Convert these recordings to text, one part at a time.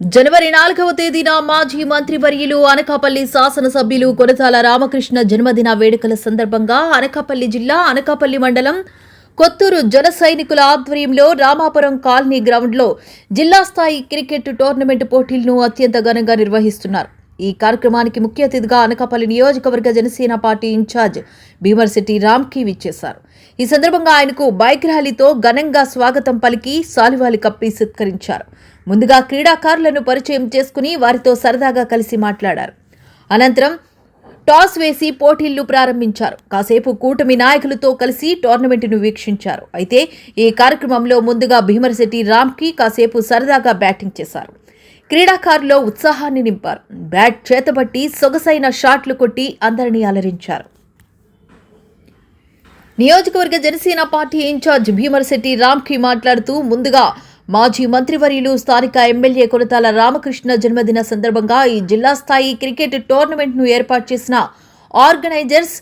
జనవరి నాలుగవ తేదీన మాజీ మంత్రివర్యులు అనకాపల్లి శాసనసభ్యులు కొనతాల రామకృష్ణ జన్మదిన వేడుకల సందర్భంగా అనకాపల్లి జిల్లా అనకాపల్లి మండలం కొత్తూరు జన సైనికుల ఆధ్వర్యంలో రామాపురం కాలనీ గ్రౌండ్లో జిల్లా స్థాయి క్రికెట్ టోర్నమెంట్ పోటీలను అత్యంత ఘనంగా నిర్వహిస్తున్నారు. ఈ కార్యక్రమానికి ముఖ్య అతిథిగా అనకాపల్లి నియోజకవర్గ జనసేన పార్టీ ఇన్ఛార్జ్ భీమర్శెట్టి రామ్కి విచ్చేశారు. ఈ సందర్భంగా ఆయనకు బైక్ ర్యాలీతో ఘనంగా స్వాగతం పలికి సాలివాలి కప్పి సత్కరించారు. ముందుగా క్రీడాకారులను పరిచయం చేసుకుని వారితో సరదాగా కలిసి మాట్లాడారు. అనంతరం టాస్ వేసి పోటీలు ప్రారంభించారు. కాసేపు కూటమి నాయకులతో కలిసి టోర్నమెంటును వీక్షించారు. అయితే ఈ కార్యక్రమంలో ముందుగా భీమరశెట్టి రామ్కి కాసేపు సరదాగా బ్యాటింగ్ చేశారు. క్రీడాకారులో ఉత్సాహాన్ని నింపారు. బ్యాట్ చేతబట్టి సొగసైన షాట్లు కొట్టి అందరినీ అలరించారు. నియోజకవర్గ జనసేన పార్టీ ఇన్ఛార్జ్ భీమరశెట్టి రామ్కి మాట్లాడుతూ ముందుగా మాజీ మంత్రివర్యులు స్థానిక ఎమ్మెల్యే కొనతాల రామకృష్ణ జన్మదిన సందర్భంగా ఈ జిల్లా స్థాయి క్రికెట్ టోర్నమెంట్ను ఏర్పాటు చేసిన ఆర్గనైజర్స్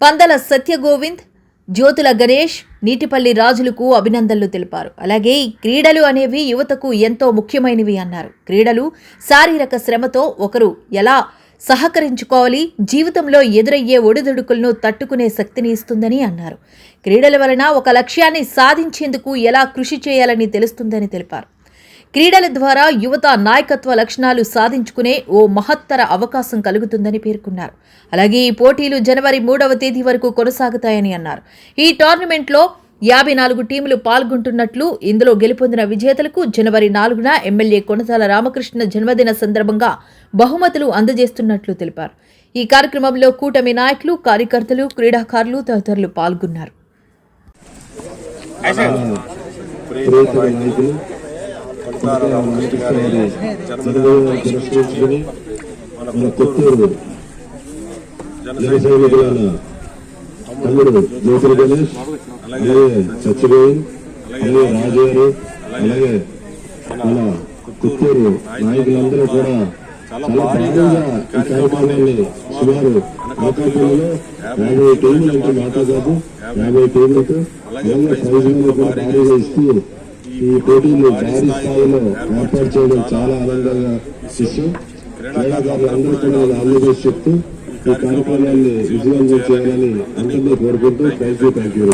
పందల సత్యగోవింద్ జ్యోతుల గణేష్ నీటిపల్లి రాజులకు అభినందనలు తెలిపారు. అలాగే ఈ క్రీడలు అనేవి యువతకు ఎంతో ముఖ్యమైనవి అన్నారు. క్రీడలు శారీరక శ్రమతో ఒకరు ఎలా సహకరించుకోవాలి జీవితంలో ఎదురయ్యే ఒడిదుడుకులను తట్టుకునే శక్తిని ఇస్తుందని అన్నారు. క్రీడల వలన ఒక లక్ష్యాన్ని సాధించేందుకు ఎలా కృషి చేయాలని తెలుస్తుందని తెలిపారు. క్రీడల ద్వారా యువత నాయకత్వ లక్షణాలు సాధించుకునే ఓ మహత్తర అవకాశం కలుగుతుందని పేర్కొన్నారు. అలాగే ఈ పోటీలు జనవరి మూడవ తేదీ వరకు కొనసాగుతాయని అన్నారు. ఈ టోర్నమెంట్లో యాభై నాలుగు టీములు పాల్గొంటున్నట్లు ఇందులో గెలుపొందిన విజేతలకు జనవరి నాలుగున ఎమ్మెల్యే కొనసాల రామకృష్ణ జన్మదిన సందర్భంగా బహుమతులు అందజేస్తున్నట్లు తెలిపారు. ఈ కార్యక్రమంలో కూటమి నాయకులు కార్యకర్తలు క్రీడాకారులు తదితరులు పాల్గొన్నారు. ప్రియతమ తమ్ముడు జ్యోతుల గణేష్ అలాగే సత్యదేవి అలాగే రాజు గారు అలాగే మన కొత్తూరు నాయకులందరూ కూడా చాలా భారీగా ఈ కార్యక్రమాన్ని సుమారు అనకాపల్లిలో యాభై టీములు అంటే మాట కాదు యాభై భారీగా ఇస్తూ ఈ పోటీలు భారీ స్థాయిలో ఏర్పాటు చేయడం చాలా ఆనందంగా విషయం క్రీడాకారులు అందరూ కూడా ది చెప్తూ ఈ కార్యక్రమాన్ని విజయవంతం చేయాలని అందరినీ కోరుకుంటూ థ్యాంక్ యూ థ్యాంక్ యూ